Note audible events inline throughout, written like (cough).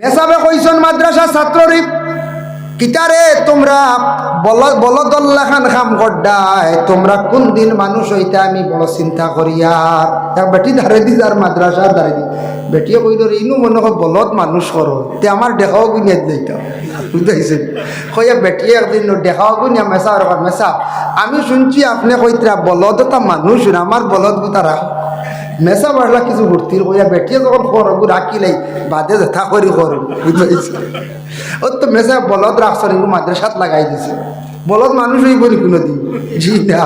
মেসাবে কইসন মাদ্রাসা ছাত্ররি কিতারে তোমরা বল বলদল্লা খান খাম গড্ডায়, তোমরা কোন দিন মানুষ হইতে আমি বড় চিন্তা করি আর। এক বেটি ধারে দি আর মাদ্রাসা ধারে দি। বেটিয়ে কইল ইনু মনে হয় বলদ মানুষ করো। তে আমার দেখাও গুনিয়াত লইতা বুঝাইছে কইয়া বেটিয়ে একদিন দেখাও গুনিয়া মেসা আর মেসা আমি শুনছি আপনি কইতরা বলদ তা মানুষ আমার বলদ গুতা রাখ মেসা বাড়লা কিছু ভর্তির কইয়া বেটিয়ে যখন করব রাখিলাই বাদে যথা করি করব বুঝাইছে ও তো মেসা বলদ রাখছেন এগুলো মাদ্রাসাত লাগাই দিছে। বলদ মানুষ হইব নি কোনো দিন জি না।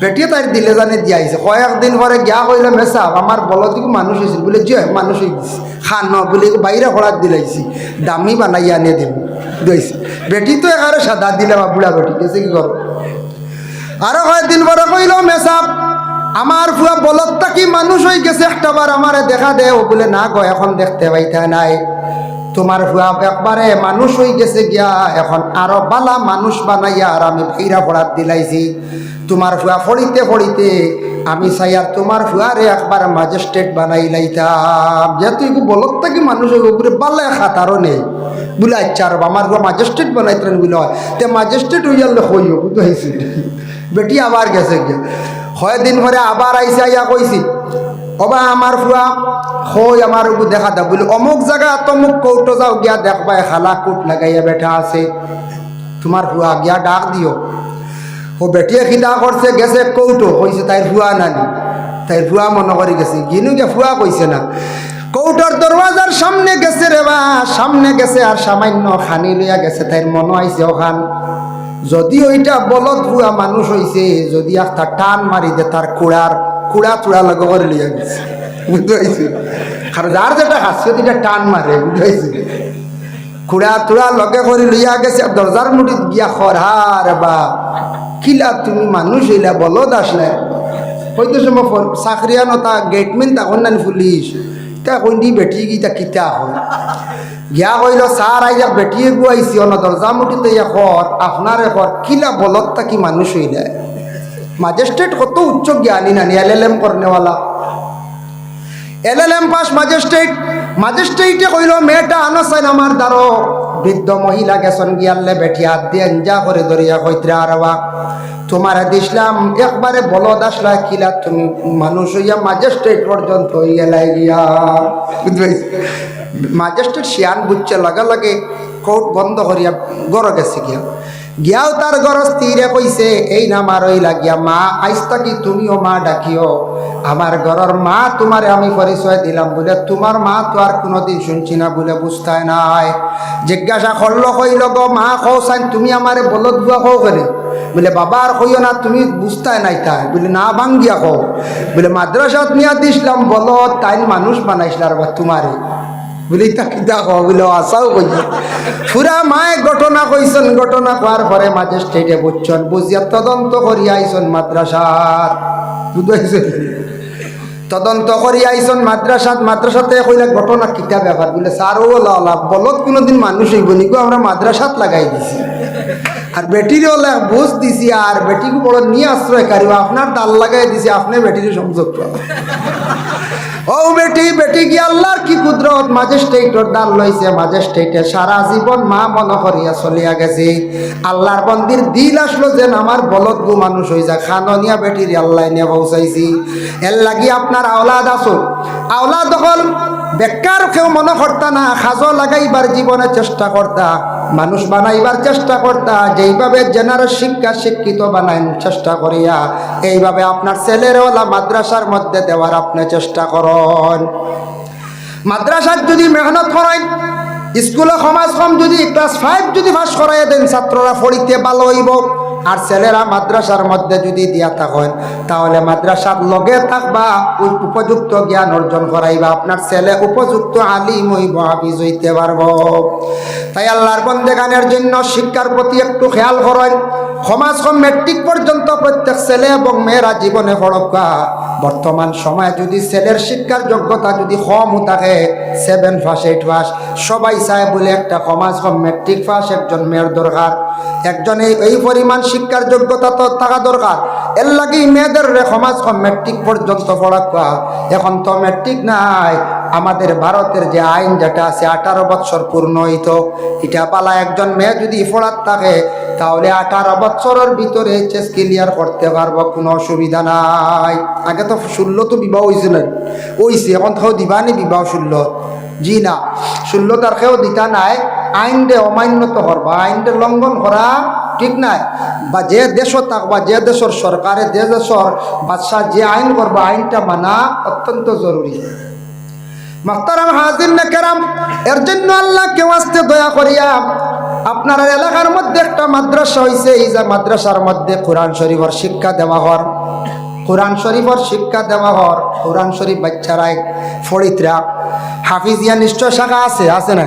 বেটিয়ে তার দিলে জানে দিয়া দিয়াইছে কয়েকদিন পরে গিয়া কইলে, মেসা, আমার দিকে মানুষ হয়েছিল বলে যে মানুষ হয়ে গেছে। খান বলে বাইরে খোলাত দিলাইছি দামি বানাইয়া আনিয়ে দেব। দিয়েছে বেটি তো একারে সাদা বা বুড়া বেটি, গেছে কি করো? আরও কয়েকদিন পরে কইল মেসাব আমার ফুয়া বলতটা কি মানুষ হয়ে গেছে? একটা বার আমারে দেখা দে ও বলে, না গো, এখন দেখতে পাইতে নাই। তোমার ফুয়া একবারে মানুষ হয়ে গেছে গিয়া, এখন আরও বালা মানুষ বানাইয়া আর আমি ভাইরা পড়াত দিলাইছি। তোমার ফুয়া ফড়িতে ফড়িতে আমি চাই আর তোমার ফুয়ারে একবার ম্যাজিস্ট্রেট বানাই লাইতাম। এগুলো বলতটা কি মানুষ হইব বলে বালা খাতারও নেই। বলে আচ্ছা আর আমার ফুয়া ম্যাজিস্ট্রেট বানাইতেন বলে হয়। তে ম্যাজিস্ট্রেট হয়ে গেলে হইব বুঝতে হয়েছে বেটি আবার গেছে গিয়া। হয় দিন ভরে আবার আইসা ইয়া কইছি, অবা আমার ফুয়া হই আমার দেখা দা বলি অমুক জায়গা তমুক কৌটো যাও, গিয়া দেখবাই খালা কুট লাগাইয়া বেঠা আছে। তোমার ফুয়া গিয়া ডাক দিও ও বেটিয়ে খিদা করছে গেছে কৌটো কইছে তাইর ফুয়া নানি তাই ফুয়া মনে করে গেছে, গিনু গে ফুয়া কইছে না। কৌটোর দরওয়াজার সামনে গেছে রে বা, সামনে গেছে আর সামান্য খানি লইয়া গেছে তাইর মনে আইছে ওখান যদি ওইটা বলদ ভুয়া মানুষ হইছে, যদি একটা টান মারি দে তার কুড়ার, কুড়া চূড়া লগে করে লিয়া গেছে। বুঝতে পারছি কারণ যার যেটা হাসছে এটা টান মারে বুঝতে পারছি কুড়া তুড়া লগে করে লইয়া গেছে দরজার মুঠিত গিয়া খরহার বা, কিলা তুমি মানুষ হইলা, বলদ আসলে হয়তো সময় চাকরিয়া নতা গেটমেন তখন নানি পুলিশ। তা দি বেটি গিতা কিতা হয়? গিয়া কইল স্যার আইয়া বেটিয়ে গুয়াইছি অন দরজা মুটিতে ইয়া কর আপনার কর কিলা বলত কি মানুষ হইলে ম্যাজিস্ট্রেট কত উচ্চ জ্ঞানী নানি, L L M করনেওয়ালা L L M pass magistrate ম্যাজিস্ট্রেটে কইল, মেয়েটা আনসাইন আমার দ্বারো বৃদ্ধ মহিলা গেছন গিয়ালে বেঠি হাত দিয়ে যা করে ধরিয়া কইত্রে আরবা তোমার দিসলাম একবারে বলো দাসলা কিলা, তুমি মানুষ হইয়া ম্যাজিস্ট্রেট পর্যন্ত হইয়া লাগিয়া ম্যাজিস্ট্রেট শিয়ান বুঝছে লাগা লাগে কোর্ট বন্ধ করিয়া গড় গেছে গিয়া। গিয়াও তার গড় স্থিরে কইছে, এই নামার ওই লাগিয়া, মা, আইস তাকি তুমিও মা ডাকিও। আমার ঘরের মা তোমারে আমি পরিচয় দিলাম বলে, তোমার মা তো আর কোনোদিন শুনছি না বলে বুঝতায় নাই। জিজ্ঞাসা করল, কইল, গো মা কৌ চাইন তুমি আমারে বলদ বুয়া কৌ করে বলে, বাবা, আর কইও না, তুমি বুঝতায় নাই তাই। বলে, না ভাঙ্গিয়া কও। বলে, মাদ্রাসাত নিয়া দিছিলাম বলদ তাই মানুষ বানাইছিল আর বা তোমারে। বলে তা কিতা কও বলে আশাও কইছে পুরা মায়ে ঘটনা কইছেন ঘটনা কোয়ার পরে ম্যাজিস্ট্রেটে বুঝছেন বুঝিয়া তদন্ত করিয়া আইসন মাদ্রাসার তদন্ত করি আইসন মাদ্রাসাত মাদ্রাসাতে কইলে ঘটনা কিতা ব্যাপার বলে স্যারও লাভ বলত কোনোদিন মানুষ হইব নিকো আমরা মাদ্রাসাত লাগাই দিছি। আর বেটিরও লাগ বুঝ দিছি আর বেটিকে বড় নিয়ে আশ্রয় কারিব আপনার দাল লাগাই দিছি, আপনি বেটির সংযোগ পাবেন ও বেটি বেটি কি আল্লাহর কি কুদরত? ম্যাজিস্ট্রেটর দান লইছে ম্যাজিস্ট্রেটে সারা জীবন মা মনে করিয়া চলিয়া গেছে। আল্লাহর বন্দির দিল আসলো যেন আমার বলদ গু মানুষ হয়ে যায় খাননিয়া বেটির আল্লাহ নিয়ে পৌঁছাইছি। এর লাগি আপনার আওলাদ আসো আওলাদ হল বেকার কেউ মনে করতা না, সাজো লাগাইবার জীবনে চেষ্টা করতা। মানুষ বানাইবার চেষ্টা করতা, যেইভাবে জেনার শিক্ষা শিক্ষিত বানাইন চেষ্টা করিয়া, এইভাবে আপনার ছেলেরওয়ালা মাদ্রাসার মধ্যে দেওয়ার আপনি চেষ্টা করন। মাদ্রাসার যদি মেহনত করেন, স্কুলে সমাজ কম যদি ক্লাস ফাইভ যদি পাস করাই দেন, ছাত্ররা পড়িতে ভালো হইব। আর ছেলেরা মাদ্রাসার মধ্যে যদি দিয়া থাকেন, তাহলে মাদ্রাসার লগে থাকবা, উপ- উপযুক্ত জ্ঞান অর্জন করাইবা। আপনার ছেলে উপযুক্ত আলিম হইব, হাফিজ হইতে পারব। তাই আল্লাহর বন্দেগানের জন্য শিক্ষার প্রতি একটু খেয়াল করেন। সমাজ মেট্রিক পর্যন্ত প্রত্যেক ছেলে এবং মেয়েরা জীবনে পড়কা। বর্তমান সময়ে যদি ছেলের শিক্ষার যোগ্যতা যদি কম থাকে সেভেন পাস এইট পাস সবাই চায় বলে একটা সমাজ মেট্রিক পাস একজন মেয়ের দরকার। একজন এই পরিমাণ শিক্ষার যোগ্যতা তো থাকা দরকার। এর লাগি মেয়েদের সমাজ মেট্রিক পর্যন্ত পড়াকা এখন তো মেট্রিক নাই। আমাদের ভারতের যে আইন যেটা আছে, আঠারো বৎসর পূর্ণ হইতো। এটা পালা একজন মেয়ে যদি ফোড়াত থাকে, তাহলে আঠারো বৎসরের ভিতরে চেস ক্লিয়ার করতে পারব, কোনো অসুবিধা নাই। আগে তো ষোলো তো বিবাহ হয়েছিল ওইছে এখন তো দিবানি বিবাহ ষোলো। জি না, ষোলো তারিখেও দিতা নাই। আইন দে অমান্য তো করবা আইন দে লঙ্ঘন করা ঠিক নাই। বা যে দেশ থাক বা যে দেশের সরকারে, যে দেশের বাদশাহ যে আইন করবা, আইনটা মানা অত্যন্ত জরুরি। মাস্তারাম হাজির না কেরাম, এর জন্য আল্লাহ কেউ আসতে দয়া করিয়া, আপনার এলাকার মধ্যে একটা মাদ্রাসা হয়েছে এই যে মাদ্রাসার মধ্যে কোরআন শরীফের শিক্ষা দেওয়া হর। কোরআন শরীফের শিক্ষা দেওয়া হর, কোরআন শরীফ বাচ্চারাই ফরিতরা হাফিজিয়া নিশ্চয় শাখা আছে আছে না?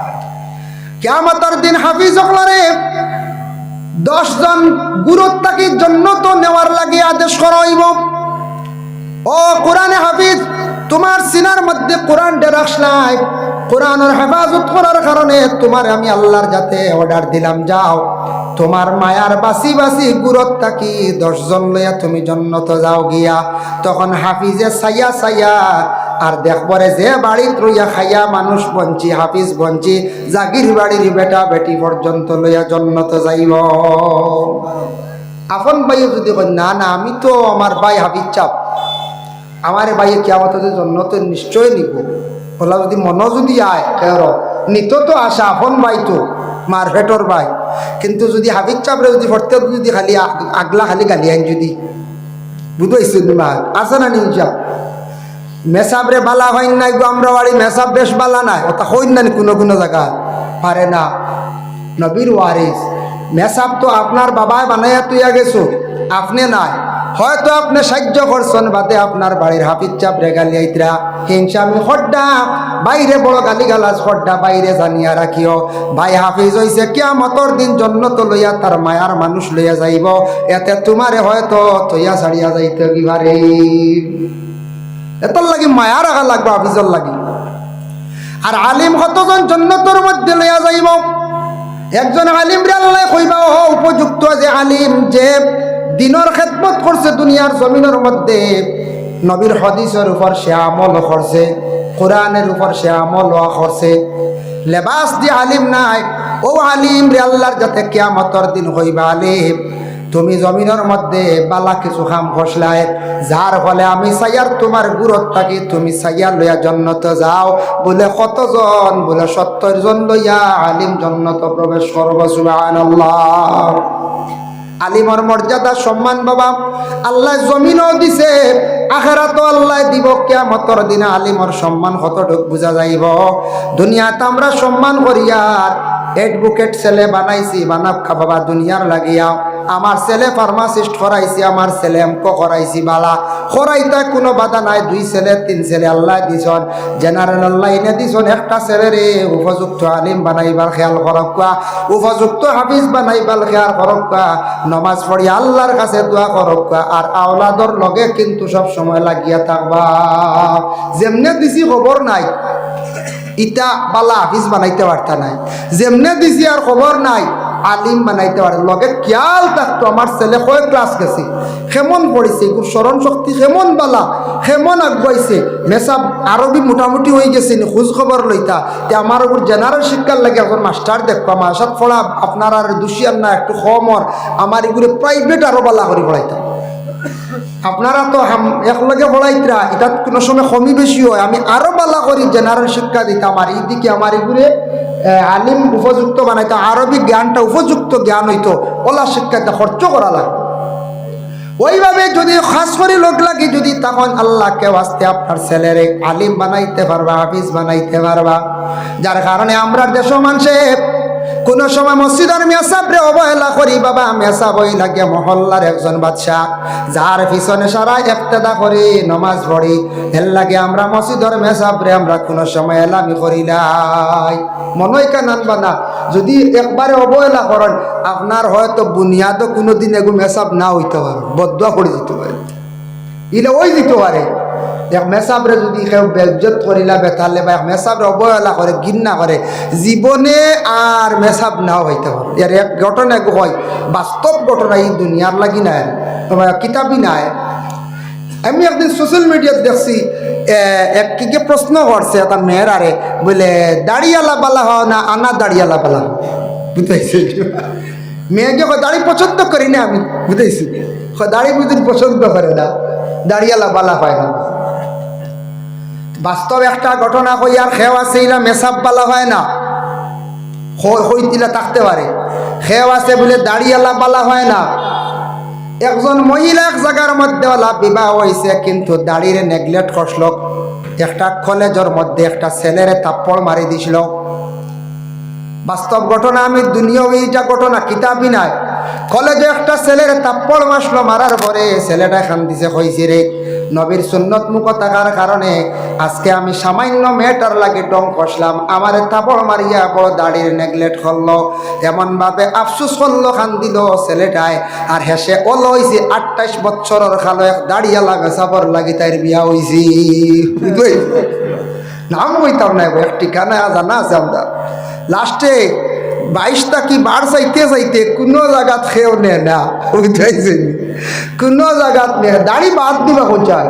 কেয়ামতর দিন হাফিজ অকলরে দশজন গুরুত্বাকির জন্য তো নেওয়ার লাগে আদেশ করা হইব। ও কোরআনে হাফিজ, তোমার সিনার মধ্যে কোরআন ডেরাস নাই। কোরআনের হেফাজত করার কারণে তোমার আমি আল্লাহর যাতে অর্ডার দিলাম, যাও। তোমার মায়ার বাসি বাসি গুরত থাকি দশজন লইয়া তুমি জন্নত যাও গিয়া। তখন হাফিজে সাইয়া সাইয়া আর দেখবরে যে বাড়িত রইয়া খাইয়া মানুষ বঞ্চি, হাফিজ বঞ্চি, জাগির বাড়ির বেটা বেটি পর্যন্ত লইয়া জন্নত যাইব। আপন ভাইও যদি না না, আমি তো আমার ভাই হাফিজ চাপ আমার ভাইয়ে কেমত জন্য তো নিশ্চয় নিব। ওলা যদি মন যদি আয় কের নিত তো আসা আপন ভাই তো মার ভাই। কিন্তু যদি হাফিজ চাপরে যদি ভর্তি যদি খালি আগ- আগলা খালি গালি আইন যদি। বুঝাইছি মা? আছে না নিউজা মেসাবরে বালা হইন নাই গো, আমরা বাড়ি মেসাব বেশ বালা নাই। ওটা হইন না কোনো কোনো জায়গা। পারে না। নবীর ওয়ারিস। মেসাব তো আপনার বাবায় বানাইয়া তুইয়া গেছো। আপনি নাই। হয়তো আপনি সাহায্য করছেন, বাদে আপনার বাড়ির হাফিজ চাপ রে গালি আইতরা। হিংসা আমি হড্ডা বাইরে বড় গালি গালাজ হড্ডা বাইরে জানিয়া রাখিও। ভাই হাফিজ হইছে, কিয়ামতর দিন জন্নত লইয়া তার মায়ার মানুষ লইয়া যাইব। এতে তোমারে হয়তো তৈয়া ছাড়িয়া যাইতে কিবারে এতর লাগি মায়া রাখা লাগবে, হাফিজর লাগি। আর আলিম কতজন জন্নতর মধ্যে লইয়া যাইব? একজন আলিম রে আল্লাহ কইবা ও উপযুক্ত যে আলিম যে দিনের খেদমত করছে দুনিয়ার জমিনের মধ্যে, নবীর হদিসের উপর সে আমল করছে, কোরআনের উপর সে আমল করছে। লেবাস দিয়ে আলিম নাই, ও আলিম রে আল্লাহর যাতে কিয়ামতর দিন হইবা আলিম। তুমি জমিনের মধ্যে বালা কিছু খাম খসলায় যার ফলে আমি সাইয়ার তোমার গুরত থাকি, তুমি সাইয়ার লইয়া জন্নত যাও। বলে কতজন? বলে সত্তর জন লইয়া আলিম জন্নত প্রবেশ করব, সুবহানাল্লাহ। আলিমর মর্যাদা, সম্মান বাবা, আল্লাহ জমিনও দিছে আখেরাত আল্লাহ দিব, কিয়ামতর দিনে আলিমর সম্মান কতটুক বুঝা যাইব? দুনিয়াতে আমরা সম্মান করিয়ার এডভোকেট ছেলে বানাইছি, বানাব খা বাবা, দুনিয়ার লাগিয়া। আমার ছেলে ফার্মাসিস্ট করাইছি আমার ছেলে এমক করাইছি বালা। করাইতে কোনো বাধা নাই, দুই ছেলে, তিন ছেলে, আল্লাহ দিছন। জেনারেল আল্লাহ এনে দিছন, একটা ছেলে রে, উপযুক্ত আলিম বানাইবার খেয়াল করক উপযুক্ত হাফিজ বানাইবার খেয়াল করক নমাজ পড়ি আল্লাহর কাছে দোয়া করক আর আওলাদর লগে কিন্তু সব সময় লাগিয়া থাকবা। যেমনে দিছি খবর নাই ইটা বালা হাফিজ বানাইতে পারতা নাই। যেমনে দিছি আর খবর নাই, আলিম বানাইতে পারে। লগে খেয়াল থাকতো আমার ছেলে কয় ক্লাস গেছে। কেমন পড়েছে এগুলো স্মরণ শক্তি কেমন বালা, কেমন আগুয়াইছে মেসাব আরবি মোটামুটি হয়ে গেছে নি, খোঁজ খবর লইতা। তে আমার উপর জেনারেল শিক্ষার লাগে এখন মাস্টার দেখো আমার সাথে পড়া আপনার আর দুষিয়ার না একটু কমর আমার এগুলো প্রাইভেট আরও বালা করে পড়াইতাম আপনারা তো একলগে পড়াইতরা এটা কোনো সময় কমি বেশি হয়। আমি আরও বালা করি জেনারেল শিক্ষা দিতাম আর এইদিকে আমার এগুলো আলিম উপযুক্ত বানাইতো, আরবি জ্ঞানটা উপযুক্ত জ্ঞান হইতো, ওলা শিক্ষাতে খরচ করা লাগবে। ওইভাবে যদি খাস করে লোক লাগে, যদি তখন আল্লাহকে আসতে আপনার ছেলেরে আলিম বানাইতে পারবা, হাফিজ বানাইতে পারবা। যার কারণে আমরা দেশ মানুষে কোনো সময় মসজিদের মেসাবরে অবহেলা করি, বাবা মেসাব হই লাগে মহল্লার একজন বাদশাহ। যার পিছনে সারা একতেদা করি নমাজ পড়ি, এর লাগে আমরা মসজিদের মেসাবরে আমরা কোনো সময় এলামি করি নাই। মনে কেন আনবা না যদি একবারে অবহেলা করেন, আপনার হয়তো বুনিয়াদও কোনো দিন এগু মেসাব না হইতে পারে, বদুয়া করে দিতে পারে। ইলে ওই দিতে পারে। এক মেসাবরে যদি কেউ বেজ্জত করিলা বেতালে বা এক মেসাবরে অবহেলা করে ঘিন্না করে জীবনে আর মেসাব নাও হইতে পারে। এর এক ঘটনা হয় বাস্তব ঘটনা এই দুনিয়ার লাগি নাই কিতাবই নাই। আমি একদিন সোশ্যাল মিডিয়াত দেখছি এক কি কি প্রশ্ন করছে একটা মেয়ের আরে বলে দাড়িয়ালা বালা হ না আনা দাড়িয়ালা বালা হ বুঝাইছে। মেয়েকে দাড়ি পছন্দ করি না আমি। বুঝাইছি। কয়, দাড়ি বুঝি পছন্দ করে না দাড়িয়ালা বালা হয় না। বাস্তব একটা ঘটনা কই আর খেও আছে ইলা মেসাব বালা হয় না। হইতিলা থাকতে পারে। খেও আছে বলে দাড়িয়ালা বালা হয় না। একজন মহিলা এক জায়গার মধ্যে ওলা বিবাহ হয়েছে কিন্তু দাড়ির নেগলেক্ট করছিল। একটা কলেজের মধ্যে একটা ছেলেরে তাপ্পড় মারি দিছিল। বাস্তব ঘটনা আমি দুনিয়া এইটা ঘটনা কিতাবই নাই। কলেজে একটা ছেলের তাপ্পড় মাসলো মারার পরে ছেলেটা খান দিছে হয়েছে রে। নবীর সুন্নত মুখ থাকার কারণে আজকে আমি সামান্য মেয়েটার লাগে ডং কষলাম। আমার তাপড় মারিয়া বড় দাড়ির নেগলেক্ট করল এমনভাবে আফসুস করল খান দিল ছেলেটায়। আর হেসে ওল হয়েছে আটাইশ বছরের খালো এক দাড়িয়ালা মেসাবর লাগি তাইর বিয়া হয়েছি (laughs) নাম কইতাম না এক ঠিকানা জানা আছে আমরা। লাস্টে বাইশটা কি বার চাইতে চাইতে কোনো জায়গাত খেয়েও নে না বুঝাইছে কোনো জায়গাত নে, দাড়ি বাদ দিবা কোথায়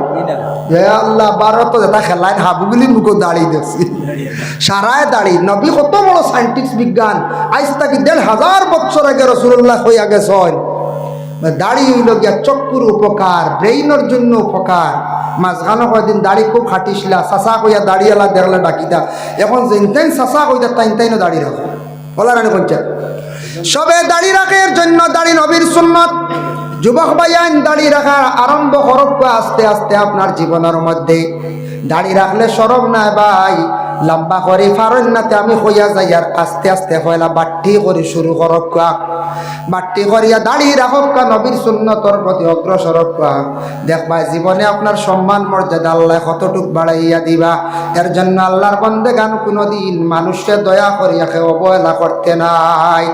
হে আল্লাহ বারো তো যেটা খেলায় হাবুগুলি মুখো দাড়ি দেখছি সারায় দাড়ি, নবী কত বড় সাইন্টিস্ট বিজ্ঞান আজ তাকে দেড় হাজার বছর আগে রসুল্লাহ হইয়া গেছেন। দাড়ি হইল গিয়া চক্ষুর উপকার ব্রেইনের জন্য উপকার। মাঝখানে কয়দিন দাড়ি খুব খাটিছিলা, চাচা কইয়া দাড়িওয়ালা দেখলে ডাকিতা এখন যেনতেন চাচা কইতা তাইন তাইনও দাড়ি রাখো। বলা রানি সবে দাড়ি রাখের জন্য দাড়ি নবীর সুন্নত। যুবক ভাইয়ান, দাড়ি রাখার আরম্ভ করব আস্তে আস্তে আপনার জীবনের মধ্যে। দাড়ি রাখলে সরব নাই ভাই। লম্বা করে ফারন্যাতে আমি হইয়া যাই আর আস্তে আস্তে হইলা বাট্টি করে শুরু করক বাট্টি করিয়া দাঁড়িয়ে রাখক কা নবীর সুন্নতর প্রতি অগ্রসর। দেখবা জীবনে আপনার সম্মান মর্যাদা আল্লাহ কতটুক বাড়াইয়া দিবা। এর জন্য আল্লাহর বন্দে গান কোনোদিন মানুষকে দয়া করিয়া কেউ অবহেলা করতে নাই।